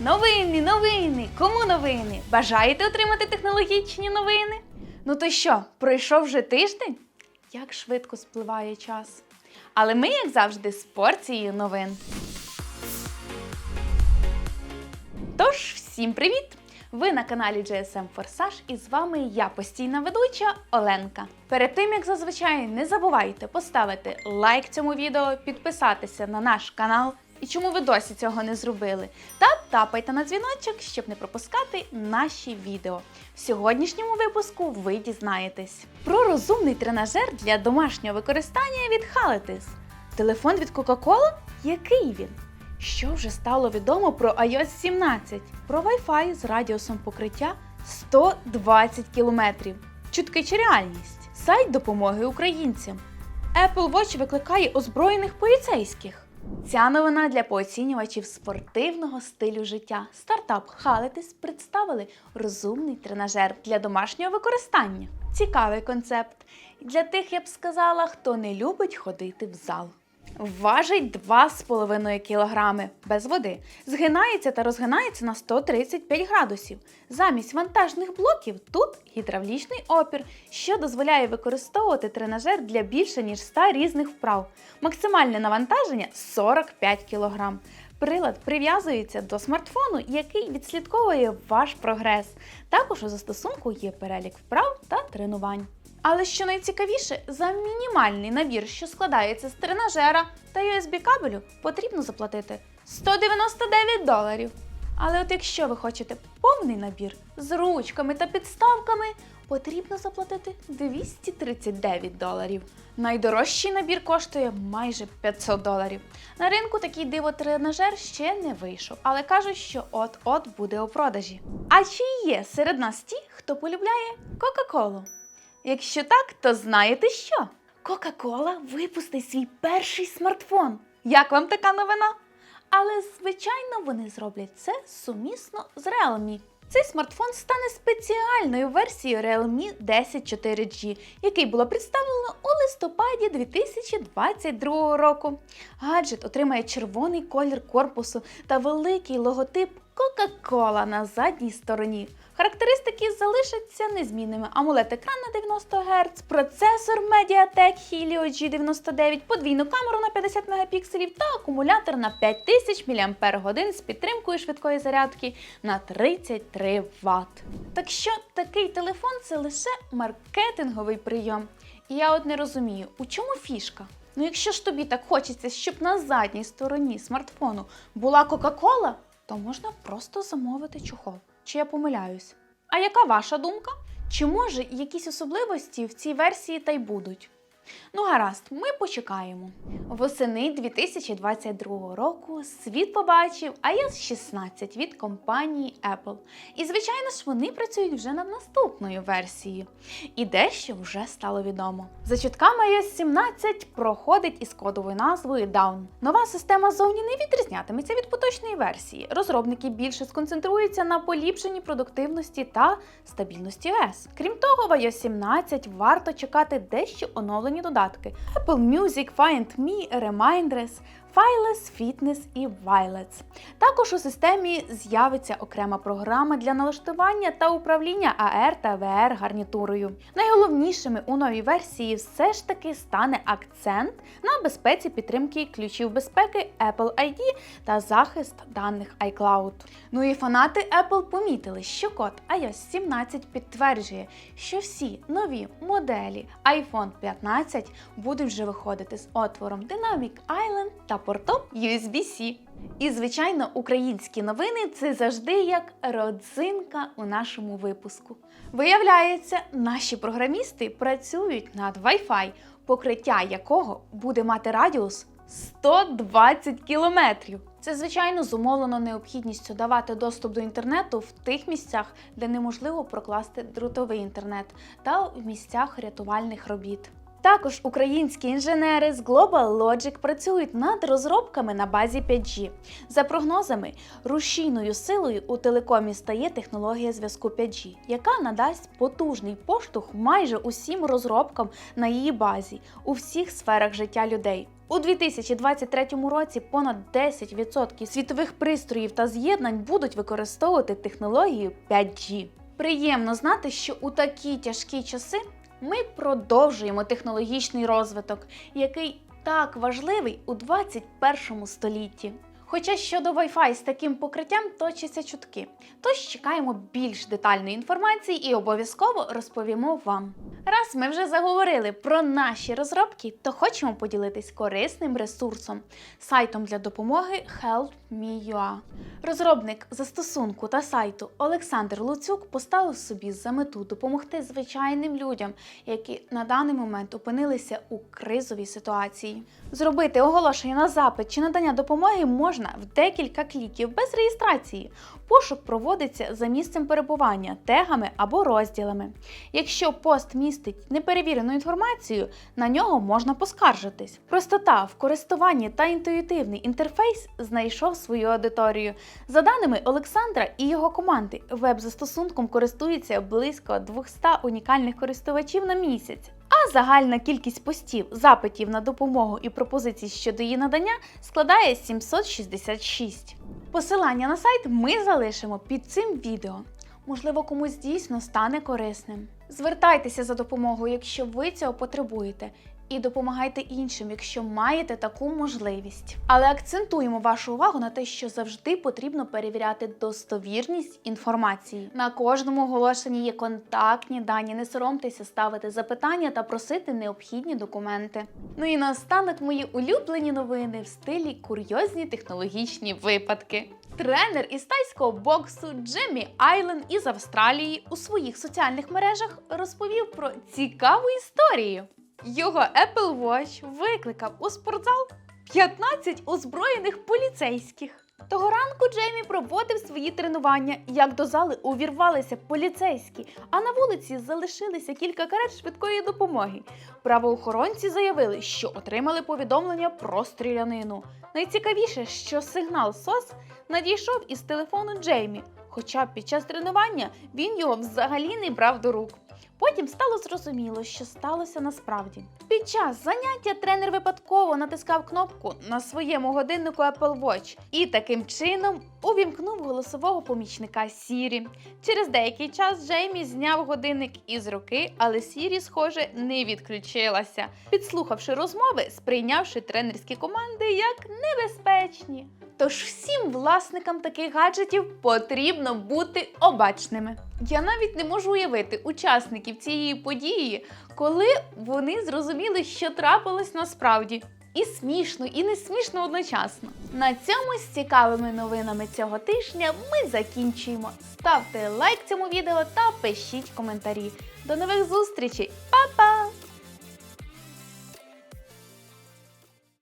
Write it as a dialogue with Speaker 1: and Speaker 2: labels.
Speaker 1: Новини, новини! Кому новини? Бажаєте отримати технологічні новини? Ну то що, пройшов вже тиждень? Як швидко спливає час. Але ми, як завжди, з порцією новин. Тож, всім привіт! Ви на каналі GSM Форсаж і з вами я, постійна ведуча Оленка. Перед тим як зазвичай не забувайте поставити лайк цьому відео, підписатися на наш канал. І чому ви досі цього не зробили? Та тапайте на дзвіночок, щоб не пропускати наші відео. В сьогоднішньому випуску ви дізнаєтесь про розумний тренажер для домашнього використання від Halitis. Телефон від Coca-Cola? Який він? Що вже стало відомо про iOS 17? Про Wi-Fi з радіусом покриття 120 км. Чутки чи реальність? Сайт допомоги українцям. Apple Watch викликає озброєних поліцейських. Ця новина для пооцінювачів спортивного стилю життя. Стартап Halitis представили розумний тренажер для домашнього використання. Цікавий концепт. Для тих, я б сказала, хто не любить ходити в зал. Важить 2,5 кг без води. Згинається та розгинається на 135 градусів. Замість вантажних блоків тут гідравлічний опір, що дозволяє використовувати тренажер для більше ніж 100 різних вправ. Максимальне навантаження 45 кг. Прилад прив'язується до смартфону, який відслідковує ваш прогрес. Також у застосунку є перелік вправ та тренувань. Але що найцікавіше, за мінімальний набір, що складається з тренажера та USB-кабелю, потрібно заплатити 199 доларів. Але от якщо ви хочете повний набір з ручками та підставками, потрібно заплатити 239 доларів. Найдорожчий набір коштує майже 500 доларів. На ринку такий диво-тренажер ще не вийшов, але кажуть, що от-от буде у продажі. А чи є серед нас ті, хто полюбляє Кока-Колу? Якщо так, то знаєте що? Кока-Кола випустить свій перший смартфон. Як вам така новина? Але, звичайно, вони зроблять це сумісно з Realme. Цей смартфон стане спеціальною версією Realme 10 4G, який було представлено у листопаді 2022 року. Гаджет отримає червоний колір корпусу та великий логотип Coca-Cola на задній стороні. Характеристики залишаться незмінними. амулет екран на 90 Гц, процесор Mediatek Helio G99, подвійну камеру на 50 мегапікселів та акумулятор на 5000 мАч з підтримкою швидкої зарядки на 33 Вт. Так що такий телефон це лише маркетинговий прийом. І я от не розумію, у чому фішка? Ну, якщо ж тобі так хочеться, щоб на задній стороні смартфону була Кока-Кола, то можна просто замовити чохол. Чи я помиляюсь? А яка ваша думка? Чи може якісь особливості в цій версії та й будуть? Ну, гаразд, ми почекаємо. Восени 2022 року світ побачив iOS 16 від компанії Apple. І, звичайно ж, вони працюють вже над наступною версією. І дещо вже стало відомо. За чутками iOS 17 проходить із кодовою назвою Down. Нова система зовні не відрізнятиметься від поточної версії. Розробники більше сконцентруються на поліпшенні продуктивності та стабільності OS. Крім того, в iOS 17 варто чекати дещо оновлені додатки: Apple Music, Find Me, Reminders, Files, Fitness і Violets. Також у системі з'явиться окрема програма для налаштування та управління AR та VR гарнітурою. Найголовнішими у новій версії все ж таки стане акцент на безпеці підтримки ключів безпеки Apple ID та захист даних iCloud. Ну і фанати Apple помітили, що код iOS 17 підтверджує, що всі нові моделі iPhone 15 будуть вже виходити з отвором Dynamic Island та портом USB-C. І, звичайно, українські новини це завжди як родзинка у нашому випуску. Виявляється, наші програмісти працюють над Wi-Fi, покриття якого буде мати радіус 120 кілометрів. Це, звичайно, зумовлено необхідністю давати доступ до інтернету в тих місцях, де неможливо прокласти дротовий інтернет, та в місцях рятувальних робіт. Також українські інженери з Global Logic працюють над розробками на базі 5G. За прогнозами, рушійною силою у телекомі стає технологія зв'язку 5G, яка надасть потужний поштовх майже усім розробкам на її базі у всіх сферах життя людей. У 2023 році понад 10% світових пристроїв та з'єднань будуть використовувати технологію 5G. Приємно знати, що у такі тяжкі часи ми продовжуємо технологічний розвиток, який так важливий у 21 столітті. Хоча щодо Wi-Fi з таким покриттям точаться чутки. Тож чекаємо більш детальної інформації і обов'язково розповімо вам. Раз ми вже заговорили про наші розробки, то хочемо поділитись корисним ресурсом сайтом для допомоги HelpMe.ua. Розробник застосунку та сайту Олександр Луцюк поставив собі за мету допомогти звичайним людям, які на даний момент опинилися у кризовій ситуації. Зробити оголошення на запит чи надання допомоги можна в декілька кліків без реєстрації. Пошук проводиться за місцем перебування, тегами або розділами. Якщо пост містить неперевірену інформацію, на нього можна поскаржитись. Простота в користуванні та інтуїтивний інтерфейс знайшов свою аудиторію. За даними Олександра і його команди, веб-застосунком користується близько 200 унікальних користувачів на місяць. Загальна кількість постів, запитів на допомогу і пропозицій щодо її надання складає 766. Посилання на сайт ми залишимо під цим відео. Можливо, комусь дійсно стане корисним. Звертайтеся за допомогою, якщо ви цього потребуєте, і допомагайте іншим, якщо маєте таку можливість. Але акцентуємо вашу увагу на те, що завжди потрібно перевіряти достовірність інформації. На кожному оголошенні є контактні дані. Не соромтеся ставити запитання та просити необхідні документи. Ну і наостанок мої улюблені новини в стилі курйозні технологічні випадки. Тренер із тайського боксу Джеммі Айлен із Австралії у своїх соціальних мережах розповів про цікаву історію. Його Apple Watch викликав у спортзал 15 озброєних поліцейських. Того ранку Джеймі проводив свої тренування. Як до зали увірвалися поліцейські, а на вулиці залишилися кілька карет швидкої допомоги. Правоохоронці заявили, що отримали повідомлення про стрілянину. Найцікавіше, що сигнал СОС надійшов із телефону Джеймі, хоча під час тренування він його взагалі не брав до рук. Потім стало зрозуміло, що сталося насправді. Під час заняття тренер випадково натискав кнопку на своєму годиннику Apple Watch і таким чином увімкнув голосового помічника Сірі. Через деякий час Джеймі зняв годинник із руки, але Сірі, схоже, не відключилася, підслухавши розмови, сприйнявши тренерські команди як небезпечні. Тож всім власникам таких гаджетів потрібно бути обачними. Я навіть не можу уявити учасників цієї події, коли вони зрозуміли, що трапилось насправді. І смішно, і не смішно одночасно. На цьому з цікавими новинами цього тижня ми закінчуємо. Ставте лайк цьому відео та пишіть коментарі. До нових зустрічей, Па-па!